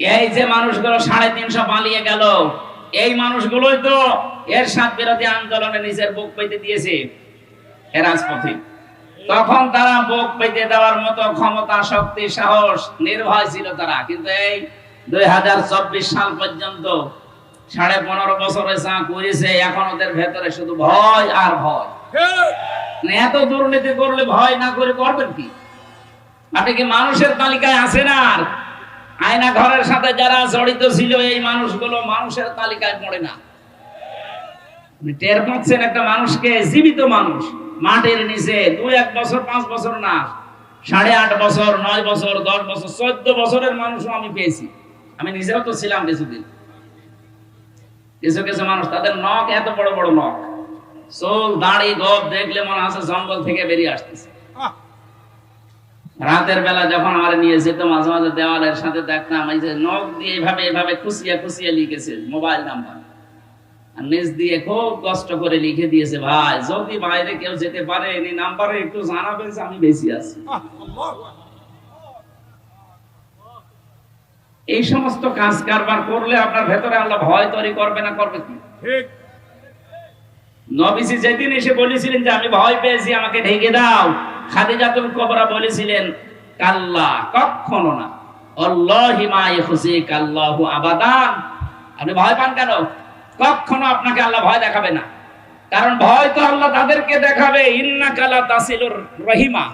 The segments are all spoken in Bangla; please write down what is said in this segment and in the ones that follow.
এই যে মানুষগুলো সাড়ে তিনশো পালিয়ে গেল, এই মানুষগুলোই তো এর সাত বিরোধী আন্দোলনে নিজের বুক পেতে দিয়েছে এ রাজপথে। তখন তারা বুক পেতে দেওয়ার মতো ক্ষমতা, শক্তি, সাহস নির্ভয় ছিল তারা। কিন্তু এই দুই সাল পর্যন্ত সাড়ে পনেরো বছরে চা করেছে, এখন ওদের ভেতরে শুধু ভয় আর ভয়। মানে এত দুর্নীতি করলে ভয় না করে করবেন কি? আপনি কি মানুষের তালিকায় আছেন আর? আয়না ঘরের সাথে যারা জড়িত ছিল, এই মানুষগুলো মানুষের তালিকায় পড়ে না। টের পাচ্ছেন একটা মানুষকে, জীবিত মানুষ, মাটির নিচে দুই এক বছর, পাঁচ বছর না, সাড়ে আট বছর, নয় বছর, দশ বছর, চোদ্দ বছরের মানুষও আমি পেয়েছি। আমি নিজেও তো ছিলাম কিছুদিন। কিছু কিছু মানুষ, তাদের নখ এত বড় বড় নখ। চোল, দাড়ি গপ দেখলে মনে আছে জঙ্গল থেকে বেরিয়ে আসতেছে। রাতের বেলা যখন আমার নিয়ে যেত মাঝে মাঝে দেওয়ালের সাথে দেখতাম এই যে নখ দিয়ে এইভাবে এইভাবে খুশিয়া খুশিয়া লিখেছে মোবাইল নাম্বার। আর নিজ দিয়ে খুব কষ্ট করে লিখে দিয়েছে ভাই যদি বাইরে কেউ যেতে পারে এই নাম্বারে একটু জানাবেন যে আমি বেশি আছি। এই সমস্ত কাজ কারবার করলে আপনার ভেতরে আল্লাহ ভয় তৈরি করবে না করবে কি? ঠিক। নবীজি যেদিন এসে বলেছিলেন যে আমি ভয় পেয়েছি আমাকে ঢেকে দাও। খাদিজাতুল কবরা বলেছিলেন, কাল্লা কখনো না। আপনি ভয় পান কেন? কখনো আপনাকে আল্লাহ ভয় দেখাবে না। কারণ ভয় তো আল্লাহ তাদেরকে দেখাবে। রহিমা।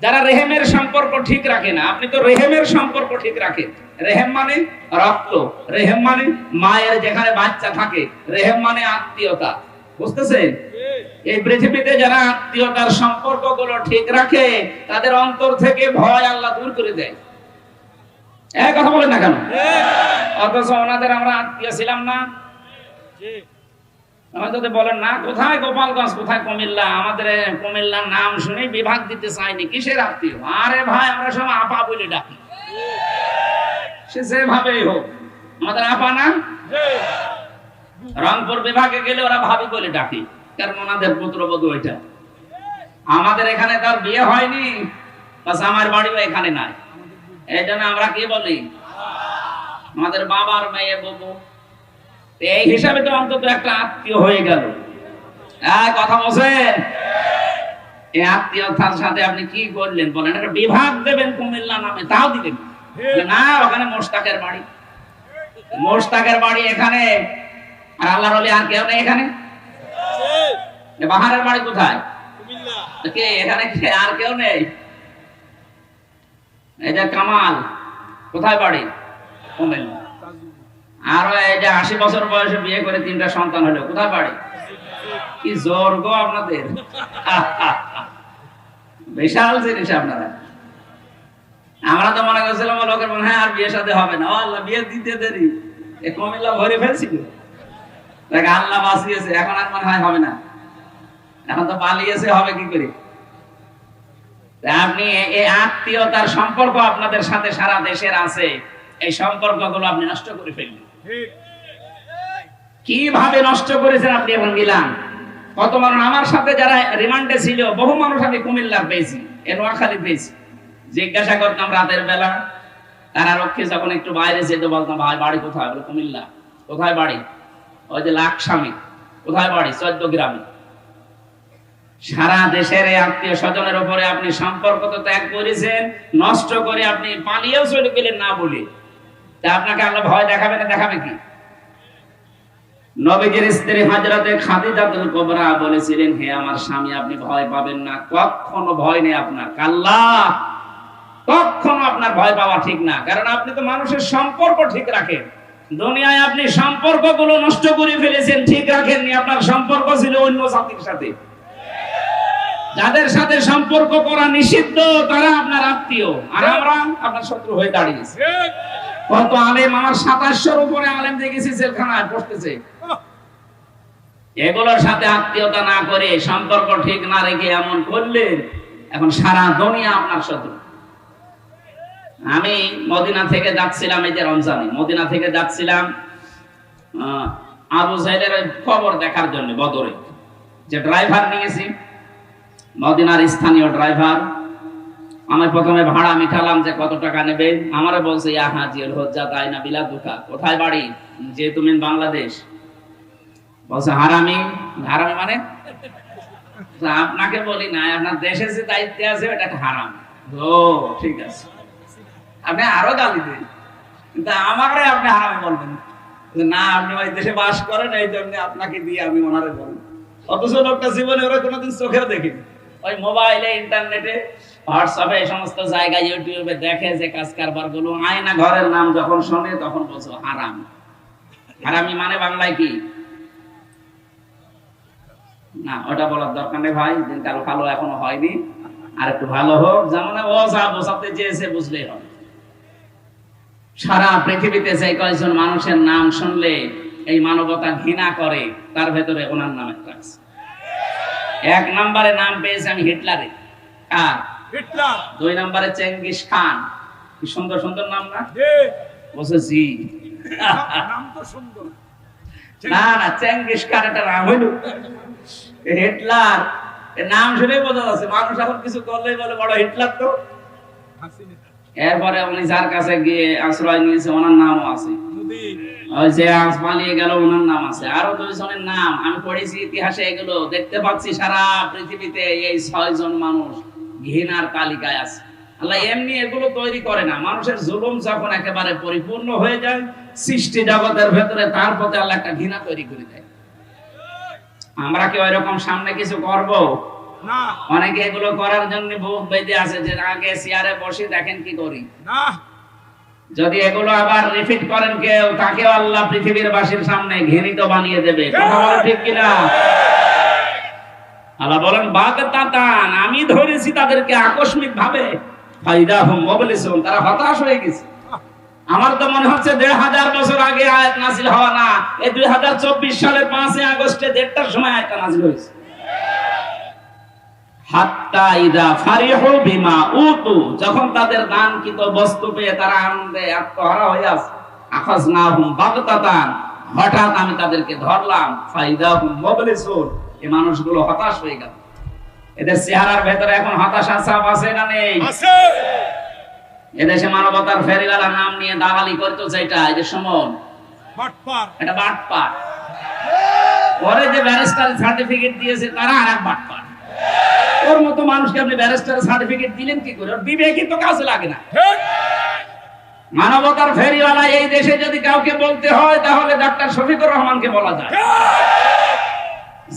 যারা রেহেমের সম্পর্ক ঠিক রাখে না, আপনি তো রেহেমের সম্পর্ক ঠিক রাখেন। রেহেম মানে রক্ত, রেহেম মানে মায়ের যেখানে বাচ্চা থাকে, রেহেম মানে আত্মীয়তা। বুঝতেছেন? এই পৃথিবীতে যারা আত্মীয়তার সম্পর্কগুলো ঠিক রাখে, তাদের অন্তর থেকে ভয় আল্লাহ দূর করে দেয়। কথা বলেন না কেন? অথচ ওনাদের আমরা আত্মীয় ছিলাম না। বলেন, না, কোথায় গোপালগঞ্জ, কোথায় কুমিল্লা? আমাদের কুমিল্লার নাম শুনে বিভাগ দিতে চাইনি কিসের আত্মীয়? আরে ভাই, আমরা সব আপা বলে ডাকি। সে যেভাবেই হোক, আমাদের আপা না? রংপুর বিভাগে গেলে ওরা ভাবি বলে ডাকি। কারণ ওনাদের পুত্রবধূ ওইটা? আমাদের এখানে তার বিয়ে হয়নি আমার বাড়িও এখানে নাই। এই জন্য আমরা কি বলি? আমাদের বাবার মেয়ে ববু এই হিসাবে তো অন্তত একটা আত্মীয় হয়ে গেল। কথা বলছেন? এই আত্মীয়তার সাথে আপনি কি করলেন? বলেন, একটা বিভাগ দেবেন কুমিল্লা নামে, তাও দিলেন। না, ওখানে মোস্তাকের বাড়ি। মোস্তাকের বাড়ি এখানে, আর আল্লাহর আর কেউ নেই এখানে? বাহারের বাড়ি কোথায়? কে এখানে কে? আর কেউ নেই? এই যে কামাল কোথায় বাড়ি? কুমিল্লা। আর এই যে আশি বছর বয়সে বিয়ে করে তিনটা সন্তান হলো কোথায় বাড়ি? কি জোর গো আপনাদের। বিশাল জিনিস আপনারা আমরা তো মনে করছিলাম লোকের মনে হয় আর বিয়ে সাথে হবে না। আল্লাহ বিয়ে দিতে দেরি। এ কমিল্লা ভরে ফেলছিল। দেখ আল্লাহ বাঁচিয়েছে এখন আর মনে হয় হবে না। এখন তো পালিয়েছে হবে কি করে? আপনি এই আত্মীয়তার সম্পর্ক আপনাদের সাথে সারা দেশের আছে এই সম্পর্কগুলো আপনি নষ্ট করে ফেললেন। কীভাবে নষ্ট করেছেন আপনি এখন গেলাম কত মানুষ আমার সাথে যারা রিমান্ডে ছিল বহু মানুষ আমি কুমিল্লার পেয়েছি এ নোয়াখালী পেয়েছি। জিজ্ঞাসা করতাম রাতের বেলা তারা রক্ষে যখন একটু বাইরে যেতে বলতাম ভাই বাড়ি কোথায়? বলে কুমিল্লা। কোথায় বাড়ি? ওই যে লাকসামি, কোথায় বাড়ি? চোদ্দ গ্রামে। সারা দেশের এই আত্মীয় স্বজনের উপরে আপনি সম্পর্ক তো ত্যাগ করেছেন, নষ্ট করে আপনি পালিয়েও চলে গেলেন না বলে। তা আপনাকে আল্লাহ ভয় দেখাবে না দেখাবে কি? নবীজির স্ত্রী হাজরাতে কুবরা বলেছিলেন, হে আমার স্বামী, আপনি ভয় পাবেন না। কখনো ভয় নেই আপনার। কাল্লা, কখনো আপনার ভয় পাওয়া ঠিক না। কারণ আপনি তো মানুষের সম্পর্ক ঠিক রাখেন। দুনিয়ায় আপনি সম্পর্কগুলো নষ্ট করে ফেলেছেন, ঠিক রাখেননি। আপনার সম্পর্ক ছিল অন্য জাতির সাথে। যাদের সাথে সম্পর্ক করা নিষিদ্ধ, তারা আপনার আত্মীয়। আর আমরা আপনার শত্রু হয়ে দাঁড়িয়েছি। কত আলেম আমার সাতাশশোর উপরে আলেম দেখেছি, জেলখানায় বসতেছে। এগুলোর সাথে আত্মীয়তা না করে সম্পর্ক ঠিক না রেখে এমন করলেন, এখন সারা দুনিয়া আপনার শত্রু। আমি মদিনা থেকে যাচ্ছিলাম এই যে রমজানে। মদিনা থেকে যাচ্ছিলাম আবু সাইদের খবর দেখার জন্য বদরে। যে ড্রাইভার নিয়েছি, মদিনার স্থানীয় ড্রাইভার। আমি প্রথমে ভাড়া মিঠালাম যে কত টাকা নেবে। আমারে বলছে, ইয়া হাজির হজ্জা, তাই না বিলা দুকা? কোথায় বাড়ি? যে তুমি বাংলাদেশ। বলছে, হারামি। হারামি মানে? আপনাকে বলি না, আপনার দেশে যে দায়িত্বে আছে ওটা হারাম। ও, ঠিক আছে। আপনি আরও গালি দিন। কিন্তু আমারে আপনি হারামি বলবেন না। আপনি ওই দেশে বাস করেন, এই জন্য আপনাকে দিয়ে আমি ওনারে বলব। অথচ লোকটা জীবনে ওরা কোনোদিন চোখেও দেখিনি। ওই মোবাইলে, ইন্টারনেটে, হোয়াটসঅ্যাপে, এই সমস্ত জায়গায়, ইউটিউবে দেখে যে কাজ কারবারগুলো আয়না ঘরের নাম যখন শোনে, তখন বলছো, হারাম। হারামি মানে বাংলায় কি? না, ওটা বলার দরকার নেই ভাই, দিনকাল ভালো এখনও হয়নি। আর একটু ভালো হোক, যেমন ও যা বোঝাতে চেয়েছে, বুঝলেই হবে। সারা পৃথিবীতে যে কয়েকজন মানুষের নাম শুনলে এই মানবতা ঘৃণা করে তার ভেতরে ওনার নাম একটা আছে। এক নম্বরে নাম পেয়েছে আমি হিটলারে। কার? হিটলার। দুই নম্বরে চেঙ্গিস খান। কি সুন্দর সুন্দর নাম না? বলছে জি। নাম তো সুন্দর। না না চেঙ্গিস খান এটা নাম হইল। হিটলার। নাম শুনেই বোঝা যাচ্ছে মানুষ এখন কিছু করলেই বলে বড় হিটলার তো। হাসিনা। এরপরে উনি যার কাছে গিয়ে আশ্রয় নিয়েছে ওনার নামও আছে। ওই যে আজ পালিয়ে গেল ওনার নাম আছে। আরও দুইজনের নাম আমি পড়েছি ইতিহাসে এগুলো দেখতে পাচ্ছি সারা পৃথিবীতে এই ছয় মানুষ ঘৃণার তালিকায় আছে। আল্লাহ এমনি এগুলো তৈরি করে না। মানুষের জুলুম যখন একেবারে পরিপূর্ণ হয়ে যায় সৃষ্টি জগতের ভেতরে তার প্রতি আল্লাহ একটা ঘৃণা তৈরি করে দেয়। আমরা কি ওই রকম সামনে কিছু করব? অনেকে এগুলো করার জন্য বুক বেঁধে আছে যে আগে চেয়ারে বসে দেখেন কি করি। না। যদি এগুলো আবার রিপিট করেন কেউ তাকেও আল্লাহ পৃথিবীর বাসীর সামনে ঘৃণিত বানিয়ে দেবে। কথা বলে ঠিক কিনা? আল্লাহ বলেন বাগতাতান আমি ধরেছি তাদেরকে আকস্মিক ভাবে ফাইদা হুম মোবলিসুন তারা হতাশ হয়ে গেছে। আমার তো মনে হচ্ছে দেড় হাজার বছর আগে আয়াত নাজিল হওয়া না। এই দুই হাজার চব্বিশ সালের পাঁচই আগস্টে দেড়টার সময় আয়াতটা নাজিল হয়েছে। হাত্তা ইদা ফারিহু বিমা উতু। যখন তাদের দানকৃত বস্তু পেয়ে তারা আনন্দে আত্মহারা হয়ে আছে। আখাজনাহুম বাগতাতান। হঠাৎ আমি তাদেরকে ধরলাম ফাইদাহুম মুবলিসুন। এই মানুষগুলো হতাশ হয়ে গেল। এদের চেহারার ভেতরে এখন হতাশা ছাপ আছে না নেই? আছে। এদেশে মানবতার ফেরিওয়ালা নাম নিয়ে দালালি করতো যেটা এই যে সমন। বাটপার। এটা বাটপার। পরে যে ব্যারিস্টার সার্টিফিকেট দিয়েছে তারা আর এক বাটপার। ওর মতো মানুষকে আপনি ব্যারিস্টার সার্টিফিকেট দিলেন কি করে? ওর বিবেকই তো কাজে লাগে না। মানবতার ফেরিওয়ালা এই দেশে যদি কাউকে বলতে হয় তাহলে ডাক্তার শফিকুর রহমানকে বলা যায়।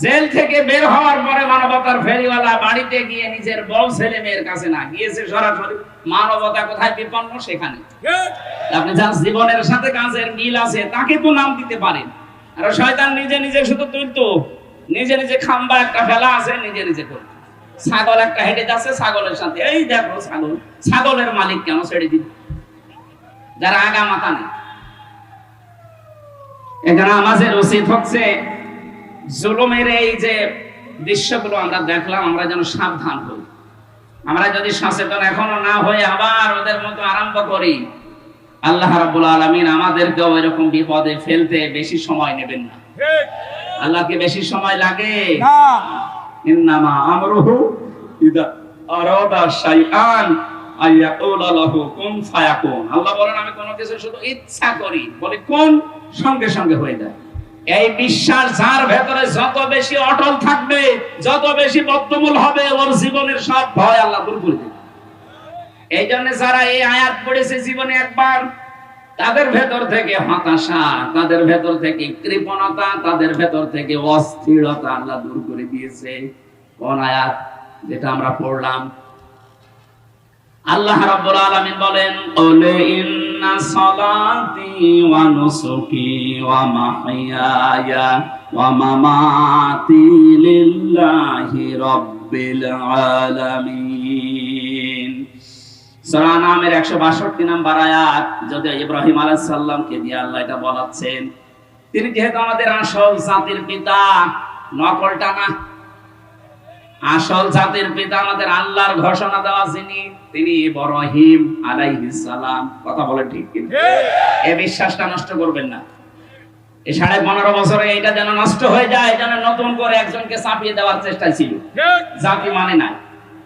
জেল থেকে বের হওয়ার পরে মানবতার ফেরিওয়ালা বাড়িতে গিয়ে নিজের বউ ছেলে মেয়ের কাছে না গিয়েছে সরাসরি মানবতা কোথায় বিপন্ন? সেখানে। আপনি যার জীবনের সাথে কাজের মিল আছে তাকে তো নাম দিতে পারেন। আর শয়তান নিজে নিজে শুধু তুলতো নিজে নিজে খাম্বা একটা ফেলা আছে নিজে নিজে করতো। ছাগল একটা হেঁটে যাচ্ছে ছাগলের সাথে। এই দেখো ছাগল ছাগলের মালিক কেন ছেড়ে দিল? যারা আগা মাথা নেই। এখানে আমাদের উচিত হচ্ছে জুলুমের এই যে দৃশ্যগুলো আমরা দেখলাম আমরা যেন সাবধান হই। আমরা যদি সচেতন এখনও না হয়ে আবার ওদের মতো আরম্ভ করি আল্লাহ রাব্বুল আলামিন আমাদেরকেও এরকম বিপদে ফেলতে বেশি সময় নেবেন না। আল্লাহকে বেশি সময় লাগে। না। এই বিশ্বাস যার ভেতরে যত বেশি অটল থাকবে, যত বেশি হবে, ওর জীবনের সব ভয় আল্লাহ এই জন্য যারা এই আয়াত পড়েছে জীবনে একবার তাদের ভেতর থেকে হতাশা, তাদের ভেতর থেকে কৃপণতা, তাদের ভেতর থেকে অস্থিরতা আল্লাহ দূর করে দিয়েছে। কোন আয়াত যেটা আমরা পড়লাম? আল্লাহ রাব্বুল আলামিন বলেন কুল ইন্না সালাতি ওয়া নুসুকি ওয়া মাহইয়ায়া ওয়া মামাতি লিল্লাহি রাব্বিল আলামিন। সূরা নামের 162 নাম্বার আয়াত ইব্রাহিম দিয়ে আল্লাহ এটা বলাচ্ছেন। তিনি যেহেতু আমাদের আসল জাতির পিতা নকলটা না। আসল জাতির পিতা আমাদের আল্লাহর ঘোষণা দেওয়া যিনি তিনি ইব্রাহিম আলাইহিস সালাম। কথা বলে ঠিক কিন্তু। ঠিক। এই বিশ্বাসটা নষ্ট করবেন না। এই সাড়ে পনেরো বছরে এটা যেন নষ্ট হয়ে যায় যেন নতুন করে একজনকে চাপিয়ে দেওয়ার চেষ্টা ছিল। জাতি মানে না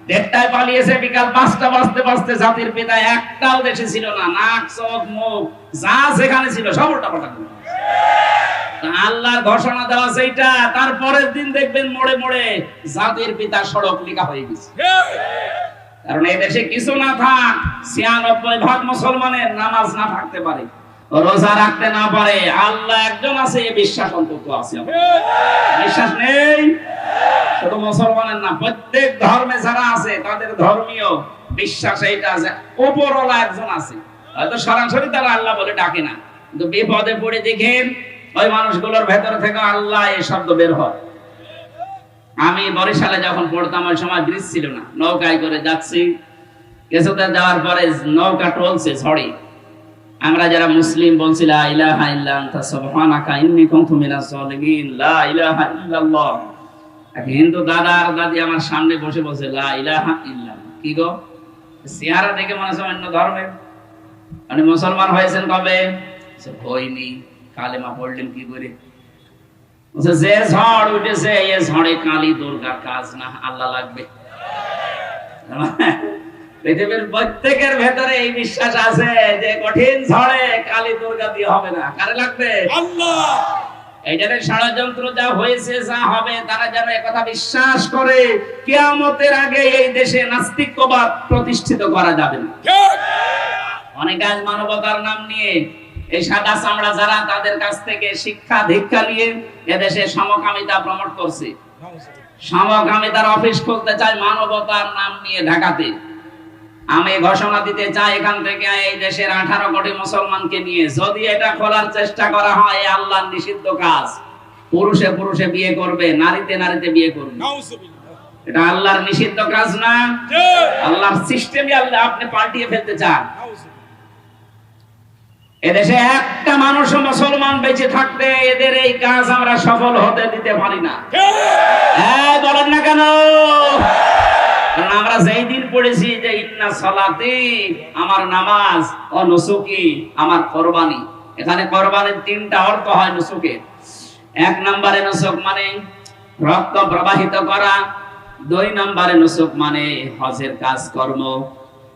দেড়টায় পালিয়েছে, বিকাল পাঁচটা বাজতে বাজতে জাতির পিতা একটাও দেশে ছিল না। নাক, চোখ, মুখ, যা সেখানে ছিল, সব উল্টা পাল্টা আল্লাহর ঘোষণা দেওয়া সেইটা তারপরের দিন দেখবেন মোড়ে মোড়ে জাতির পিতা সড়ক লেখা হয়ে গেছে। কারণ এই দেশে কিছু না থাক, ছিয়ানব্বই ভাগ মুসলমানের নামাজ না থাকতে পারে, রোজা রাখতে না পারে, আল্লাহ একজন আছে বিশ্বাস অন্তত আছে বিশ্বাস নেই? শুধু মুসলমানের না, প্রত্যেক ধর্মে যারা আছে, তাদের ধর্মীয় বিশ্বাস এইটা আছে। ওপরওয়ালা একজন আছে। হয়তো সরাসরি তারা আল্লাহ বলে ডাকে না। কিন্তু বিপদে পড়ে দেখেন, ওই মানুষগুলোর ভেতর থেকে আল্লাহ এই শব্দ বের হয়। আমি বরিশালে যখন পড়তাম, ওই সময় ব্রিজ ছিল না, নৌকায় করে যাচ্ছি। কিছুদিন যাওয়ার পরে নৌকা টলছে ঝড়ে। আমরা যারা মুসলিম বলছি, লা ইলাহা ইল্লা আনতা, সুবহানাকা, ইন্নী কুনতু মিনাজ জালিমিন লা ইলাহা ইল্লাল্লাহ। এক হিন্দু দাদা আর দাদি আমার সামনে বসে ইল্লাল্লাহ। কি গো? চেহারা দেখে মনে হচ্ছে অন্য ধর্মের। মানে মুসলমান হয়েছেন কবে? হইনি। কালেমা পড়লেন কি করে? যে ঝড় উঠেছে, এ ঝড়ে কালী দুর্গার কাজ না, আল্লাহ লাগবে। পৃথিবীর প্রত্যেকের ভেতরে এই বিশ্বাস আছে যে কঠিন ঝড়ে কালী দুর্গা দিয়ে হবে না। কারে লাগবে? আল্লাহ! অনেক মানবতার নাম নিয়ে এই চামড়া যারা তাদের কাছ থেকে শিক্ষা, দীক্ষা নিয়ে এদেশে সমকামিতা প্রমোট করছে। সমকামিতার অফিস খুলতে চায় মানবতার নাম নিয়ে ঢাকাতে। আমি ঘোষণা দিতে চাই এখান থেকে এই দেশের আঠারো কোটি মুসলমানকে নিয়ে। যদি এটা খোলার চেষ্টা করা হয় এ আল্লাহর নিষিদ্ধ কাজ। পুরুষে পুরুষে বিয়ে করবে নারীতে নারীতে বিয়ে করবে। এটা আল্লাহর নিষিদ্ধ কাজ না। আল্লাহর আল্লাহ আপনি পাল্টিয়ে ফেলতে চান। এদেশে একটা মানুষ মুসলমান বেঁচে থাকতে এদের এই কাজ আমরা সফল হতে দিতে পারি না। হ্যাঁ বলেন না কেন? কারণ আমরা যেই দিন পড়েছি যে ইন্না সালাতি, আমার নামাজ ও নুসুকি আমার কোরবানি। এখানে কোরবানির তিনটা অর্থ হয় নুসুকে। এক নম্বরে নুসুক মানে রক্ত প্রবাহিত করা, দুই নম্বরে নুসুক মানে হজের কাজ কর্ম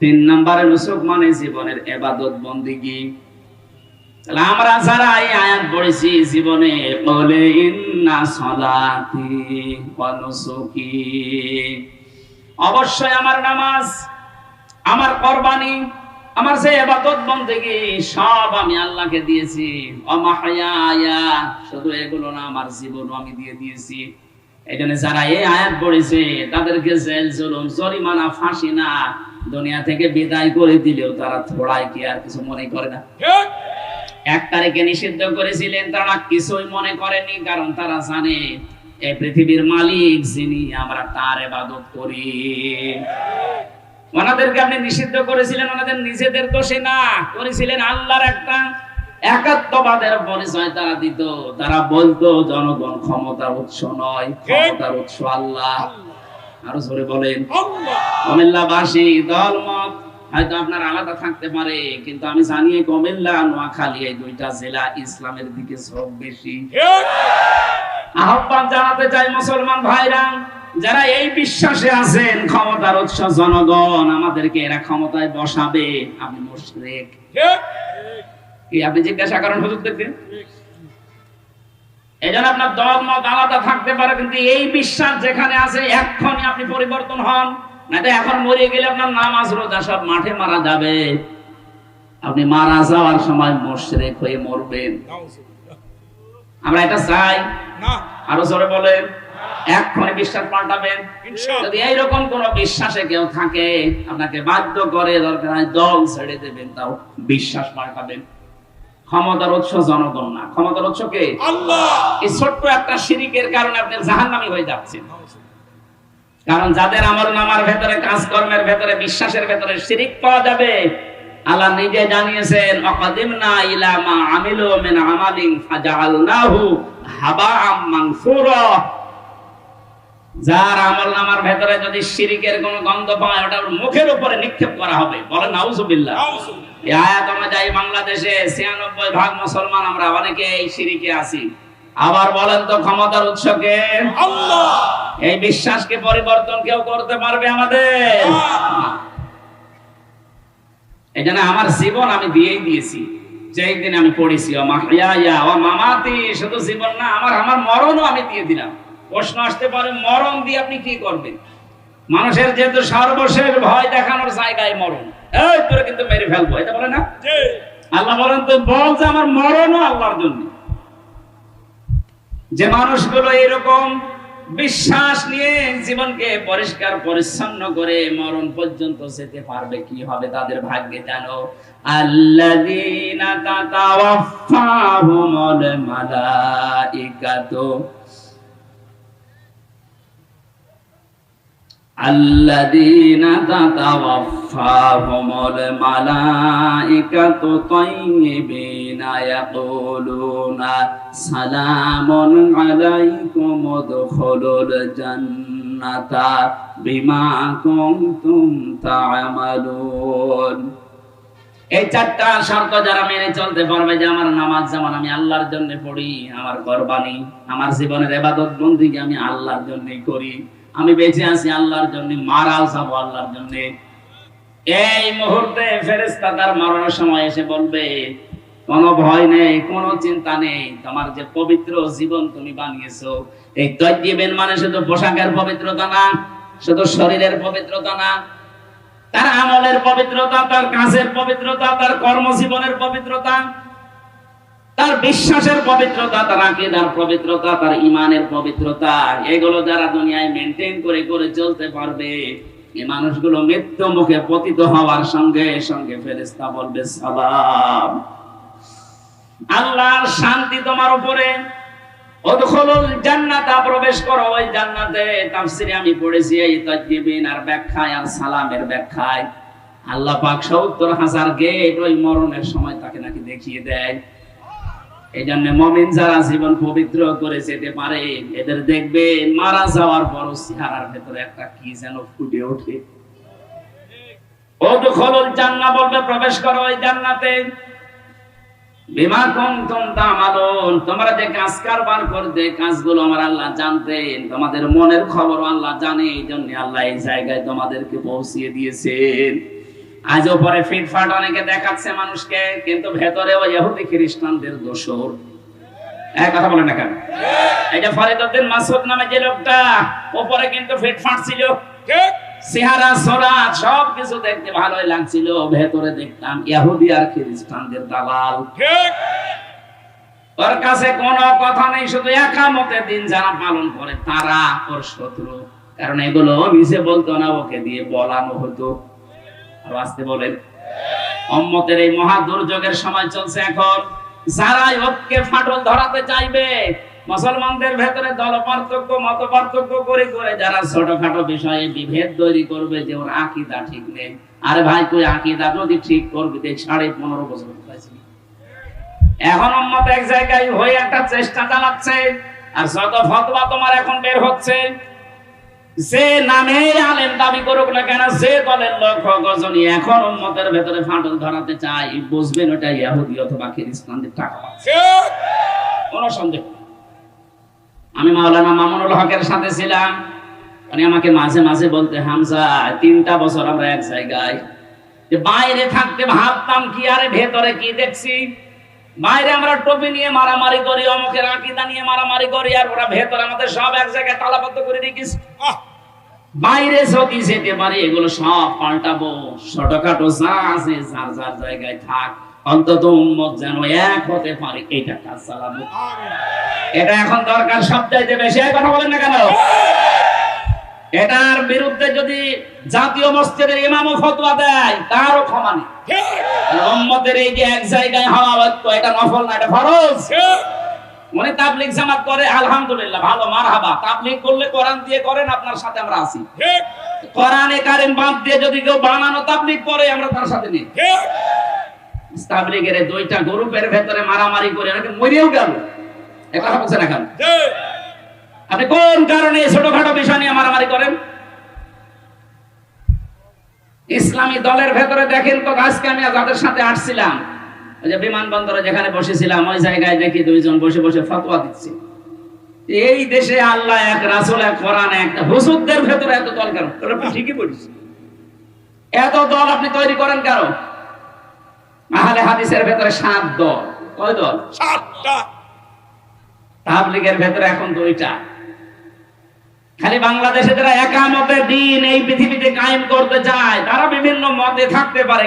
তিন নম্বরে নুসুক মানে জীবনের এবাদত বন্দিগি। তাহলে আমরা যারা এই আয়াত পড়েছি, জীবনে বলে, ইন্না সলাতি ওয়া নুসুকি। অবশ্যই আমার নামাজ আমার কোরবানি আমার যে ইবাদত বন্দেগি সব আমি আল্লাহকে দিয়েছি। অমাহায়া শুধু এগুলো না আমার জীবনও আমি দিয়ে দিয়েছি। এই জন্য যারা এই আয়াত পড়েছে তাদেরকে জেল জুলুম জরিমানা ফাঁসি না দুনিয়া থেকে বিদায় করে দিলেও তারা থোড়ায় কি আর কিছু মনে করে না। এক তারিখে নিষিদ্ধ করেছিলেন তারা কিছুই মনে করেনি কারণ তারা জানে এই পৃথিবীর মালিক যিনি আমরা তার এবাদত করি। ওনাদেরকে আপনি নিষিদ্ধ করেছিলেন ওনাদের নিজেদের দোষে না করেছিলেন আল্লাহর একটা একাত্মবাদের পরিচয় তারা দিত। তারা বলতো জনগণ ক্ষমতার উৎস নয় ক্ষমতার উৎস আল্লাহ। আরও জোরে বলেন। কুমিল্লাবাসী দলমত হয়তো আপনার আলাদা থাকতে পারে কিন্তু আমি জানি কুমিল্লা নোয়াখালী এই দুইটা জেলা ইসলামের দিকে সব বেশি। আহ্বান জানাতে চাই মুসলমান ভাইরা যারা এই বিশ্বাসে আছেন ক্ষমতার উৎস জনগণ আমাদেরকে এরা ক্ষমতায় বসাবে। আপনি মুশরিক। কি আপনি জিজ্ঞাসা করেন এই জন্য আপনার দল মত আলাদা থাকতে পারে কিন্তু এই বিশ্বাস যেখানে আছে এক্ষণে আপনি পরিবর্তন হন। না তো এখন মরে গেলে আপনার নামাজ রোজা সব মাঠে মারা যাবে। আপনি মারা যাওয়ার সময় মুশরিক হয়ে মরবেন। আমরা এটা চাই। আরও জোরে বলেন। এক্ষণে বিশ্বাস পাল্টাবেন যদি এইরকম কোন বিশ্বাসে কেউ থাকে আপনাকে বাধ্য করে দরকার হয় দল ছেড়ে দেবেন তাও বিশ্বাস পাল্টাবেন। ক্ষমতার উৎস জনগণ না। ক্ষমতার উৎস কে? এই ছোট্ট একটা শিরিকের কারণে আপনি জাহান্নামী হয়ে যাচ্ছেন। কারণ যাদের আমল নামার ভেতরে কাজকর্মের ভেতরে বিশ্বাসের ভেতরে শিরিক পাওয়া যাবে আল্লাহ নিজে জানিয়েছেন অকাদিমনা ইলা মা আমিলু মিন আমালিন ফাজআলনাহু হাবাআম মানসুরা। যার আমল নামার ভেতরে যদি শিরিকের কোনো গন্ধ পায় ওটা মুখের উপরে নিক্ষেপ করা হবে। বলেন নাউজুবিল্লাহ। এই আয়াত অনুযায়ী বাংলাদেশে ছিয়ানব্বই ভাগ মুসলমান আমরা অনেকে এই শিরিকে আছি। আবার বলেন তো ক্ষমতার উৎসকে আল্লাহ! এই বিশ্বাসকে পরিবর্তন কেউ করতে পারবে আমাদের? এই জন্য আমার জীবন আমি দিয়েই দিয়েছি। যেই দিন আমি পড়েছি ও মাহিয়া ও মামাতি শুধু জীবন না আমার আমার মরণও আমি দিয়ে দিলাম। প্রশ্ন আসতে পারে মরণ দিয়ে আপনি কি করবেন? মানুষের যেহেতু সর্বশেষ ভয় দেখানোর জায়গায় মরণ। এই তোরে কিন্তু মেরে ফেলব এটা বলে না? আল্লাহ বলেন তো বল যে আমার মরণও আল্লাহর জন্য। যে মানুষগুলো এরকম বিশ্বাস নিয়ে জীবনকে পরিষ্কার, পরিচ্ছন্ন করে মরণ পর্যন্ত যেতে পারবে কি হবে তাদের ভাগ্যে জানো? আল্লাযীনা তাতাওয়াফাহুমুল الذين تتوفاهم الملائكة طيبين يقولون سلام عليكم ادخلوا الجنة بما كنتم تعملون এই চারটা শর্ত যারা মেনে চলতে পারবে যে আমার নামাজ যেমন আমি আল্লাহর জন্য পড়ি আমার কোরবানি আমার জীবনের এবাদত বন্দিকে আমি আল্লাহর জন্যই করি আমি বেঁচে আছি আল্লাহর জন্য, মারাও যাব আল্লাহর জন্য। এই মুহূর্তে ফেরেশতা তার মরণের সময় এসে বলবে, কোনো ভয় নেই, কোনো চিন্তা নেই, তোমার যে পবিত্র জীবন তুমি বানিয়েছো, এই তৈজিবেন মানে শুধু পোশাকের পবিত্রতা না, শুধু শরীরের পবিত্রতা না, তার আমলের পবিত্রতা, তার কাজের পবিত্রতা, তার কর্মজীবনের পবিত্রতা তার বিশ্বাসের পবিত্রতা, তার আকিদার পবিত্রতা, তার ইমানের পবিত্রতা, এগুলো যারা দুনিয়ায় মেনটেন করে করে চলতে পারবে, এই মানুষগুলো মৃত্যু মুখে পতিত হওয়ার সঙ্গে সঙ্গে ফেরেশতা বলবে, সালাম। আল্লাহর শান্তি তোমার উপরে। জান্নাতা, প্রবেশ করো ওই জান্নাতে। তাফসিরে আমি পড়েছি এই তাজবিন আর ব্যাখ্যায় আর সালামের ব্যাখ্যায়। আল্লাহ পাক 70 হাজার গেট ওই মরণের সময় তাকে নাকি দেখিয়ে দেয়। এই জন্য মমিন যারা জীবন পবিত্র করে যেতে পারে, এদের দেখবে মারা যাওয়ার পর চেহারার ভেতরে একটা কি যেন ফুটে ওঠে। তোমাদের মনের খবর আল্লাহ জানে এই জন্য আল্লাহ এই জায়গায় তোমাদেরকে পৌঁছিয়ে দিয়েছেন। আজও পরে ফিটফাট অনেকে দেখাচ্ছে মানুষকে কিন্তু ভেতরে ওই ইহুদি খ্রিস্টানদের দোষর। এক কথা বলে না কেন? এই যে ফরিদউদ্দিন মাসুদ নামে যে লোকটা উপরে কিন্তু ফিটফাট ছিল। ঠিক চেহারা সোরা সব কিছু দেখতে ভালোই লাগছিল। ভেতরে দেখতাম ইহুদি আর খ্রিস্টানদের দালাল। ঠিক ওর কাছে কোনো কথা নেই শুধু একামতে দিন যারা পালন করে তারা ওর শত্রু। কারণ এগুলো নিজে বলতো না ওকে দিয়ে বলানো হতো। আর বলেন। অম্মতের এই মহা দুর্যোগের সময় চলছে এখন। যারাই ঐক্যে ফাটল ধরাতে চাইবে, মুসলমানদের ভেতরে দল পার্থক্য, মত পার্থক্য করে করে যারা ছোটখাটো বিষয়ে বিভেদ তৈরি করবে যে ওর আকিদা ঠিক নেই। আরে ভাই, তুই আকিদা যদি ঠিক করবি, দেখ, সাড়ে পনেরো বছর এখন উম্মত এক জায়গায় হয়ে একটা চেষ্টা চালাচ্ছে, আর যত ফতোয়া তোমার এখন বের হচ্ছে যে নামে আলেম দাবি করুক না কেন, যে দলের লোক হোক গজনী এখন উম্মতের ভেতরে ফাটল ধরাতে চাই বুঝবেন ওটা ইহুদি অথবা খ্রিস্টানদের টাকা কোনো সন্দেহ আমি মাওলানা মামুনুল হকের সাথে ছিলাম। উনি আমাকে মাঝে মাঝে বলতে, হামজা, তিনটা বছর আমরা এক জায়গায়। যে বাইরে থাকতে ভাবতাম কি, আরে ভেতরে কি দেখছি? বাইরে আমরা টপি নিয়ে মারামারি করি অমুকের আকিদা নিয়ে মারামারি করি আর ওরা ভেতরে আমাদের সব এক জায়গায় তালাবদ্ধ করে রেখেছি। বাইরে যদি যেতে পারি এগুলো সব পাল্টাবো। ছোটখাটো যা আছে যার যার জায়গায় থাক অন্তত উম্মত যেন এক হতে পারে এইটা কাজ চালাবো। এটা এখন দরকার সব চাইতে বেশি কথা বলেন না কেন? এটার বিরুদ্ধে যদি জাতীয় মসজিদের ইমামও ফতোয়া দেয় তারও ক্ষমা নেই। উম্মতের এই যে এক জায়গায় হওয়া বাধ্য এটা নফল না এটা ফরজ? উনি তাবলিগ জামাত করে আলহামদুলিল্লাহ ভালো মারহাবা। তাবলিগ করলে কোরআন দিয়ে করেন আপনার সাথে আমরা আছি। কোরআনে কারিম বাদ দিয়ে যদি কেউ বানানো তাবলিগ করে আমরা তার সাথে নেই। তাবলিগের দুইটা গ্রুপের ভেতরে মারামারি করে নাকি মরেও গেল। এ কথা বলছেন এখন ঠিক আপনি কোন কারণে ছোটখাটো বিষয় নিয়ে মারামারি করেন? ইসলামী দলের ভেতরে দেখেন তো আজকে আমি যাদের সাথে আসছিলাম। যে বিমানবন্দরে যেখানে বসেছিলাম ওই জায়গায় দেখি দুইজন বসে বসে ফতোয়া দিচ্ছে। এই দেশে আল্লাহ এক রাসূল এক কোরআন এক হুজুরদের ভেতরে এত দল কেন? আপনি ঠিকই বলিস এত দল আপনি তৈরি করেন কেন? আহলে হাদিসের ভেতরে সাত দল। কয় দল? সাতটা। তাবলিগের ভেতরে এখন দুইটা। খালি বাংলাদেশে যারা একামতের দিন এই পৃথিবীতে কায়েম করতে চায়, তারা বিভিন্ন মতে থাকতে পারে।